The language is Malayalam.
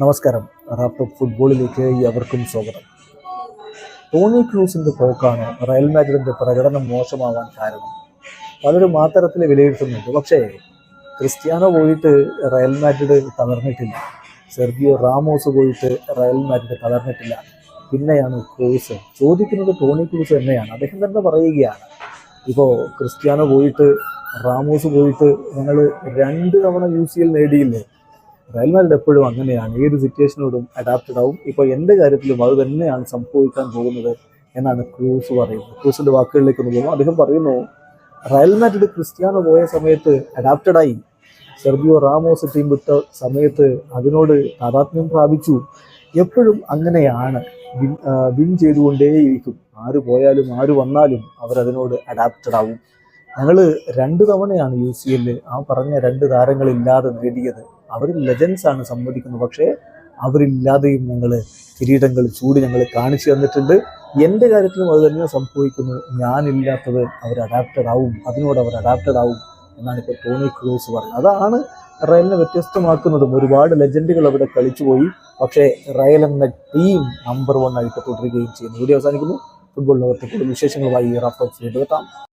നമസ്കാരം. റാപ്ടോപ്പ് ഫുട്ബോളിലേക്ക് എവർക്കും സ്വാഗതം. ടോണി ക്രൂസിന്റെ പോക്കാണ് റയൽ മാഡ്രിഡിന്റെ പ്രകടനം മോശമാവാൻ കാരണം. പലരും മാത്തരത്തിൽ തരത്തിൽ വിലയിരുത്തുന്നുണ്ട്. പക്ഷേ ക്രിസ്ത്യാനോ പോയിട്ട് റയൽ മാഡ്രിഡ് തളർന്നിട്ടില്ല. സെർഗിയോ റാമോസ് പോയിട്ട് റയൽ മാഡ്രിഡ് തളർന്നിട്ടില്ല. പിന്നെയാണ് ക്രൂസ്. ചോദിക്കുന്നത് ടോണി ക്രൂസ് തന്നെയാണ്. അദ്ദേഹം തന്നെ പറയുകയാണ്. ഇപ്പോൾ ക്രിസ്ത്യാനോ പോയിട്ട് റാമോസ് പോയിട്ട് ഞങ്ങൾ രണ്ട് തവണ യു സി എൽ നേടിയില്ലേ? റയൽ മാഡ്രിഡ് എപ്പോഴും അങ്ങനെയാണ്. ഏത് സിറ്റുവേഷനോടും അഡാപ്റ്റഡ് ആവും. ഇപ്പോൾ എന്റെ കാര്യത്തിലും അത് തന്നെയാണ് സംഭവിക്കാൻ പോകുന്നത് എന്നാണ് ക്രൂസ് പറയുന്നത്. ക്രൂസിന്റെ വാക്കുകളിലേക്ക് ഒന്ന് പോകുന്നു അദ്ദേഹം പറയുന്നു റയൽ മാഡ്രിഡ് ക്രിസ്ത്യാനോ പോയ സമയത്ത് അഡാപ്റ്റഡ് ആയി. സെർജിയോ റാമോസ് ടീം വിട്ട സമയത്ത് അതിനോട് താതാത്മ്യം പ്രാപിച്ചു. എപ്പോഴും അങ്ങനെയാണ്. വിൻ വിൻ ചെയ്തുകൊണ്ടേയിരിക്കും. ആര് പോയാലും ആര് വന്നാലും അവരതിനോട് അഡാപ്റ്റഡ് ആവും. ഞങ്ങൾ രണ്ട് തവണയാണ് യു സി എല്ലിൽ ആ പറഞ്ഞ രണ്ട് താരങ്ങളില്ലാതെ നേടിയത്. അവർ ലെജൻസ് ആണ് സമ്മതിക്കുന്നത് പക്ഷേ അവരില്ലാതെയും ഞങ്ങൾ കിരീടങ്ങൾ ചൂട് ഞങ്ങൾ കാണിച്ചു തന്നിട്ടുണ്ട്. എന്റെ കാര്യത്തിലും അത് തന്നെ സംഭവിക്കുന്നു ഞാനില്ലാത്തത് അവർ അഡാപ്റ്റഡ് ആവും. അതിനോട് അവർ അഡാപ്റ്റഡ് ആവും എന്നാണ് ഇപ്പോൾ ടോണി ക്രൂസ് പറഞ്ഞത് അതാണ് റയലിനെ വ്യത്യസ്തമാക്കുന്നതും. ഒരുപാട് ലെജൻഡുകൾ അവിടെ കളിച്ചുപോയി. പക്ഷേ റയൽ എന്ന ടീം നമ്പർ വൺ ആയിട്ട് തുടരുകയും ചെയ്യുന്നു. വീഡിയോ അവസാനിക്കുന്നു. ഫുട്ബോൾ ലോകത്തെ കൂടുതൽ വിശേഷങ്ങളുമായി റഫർ ചെയ്തെത്താം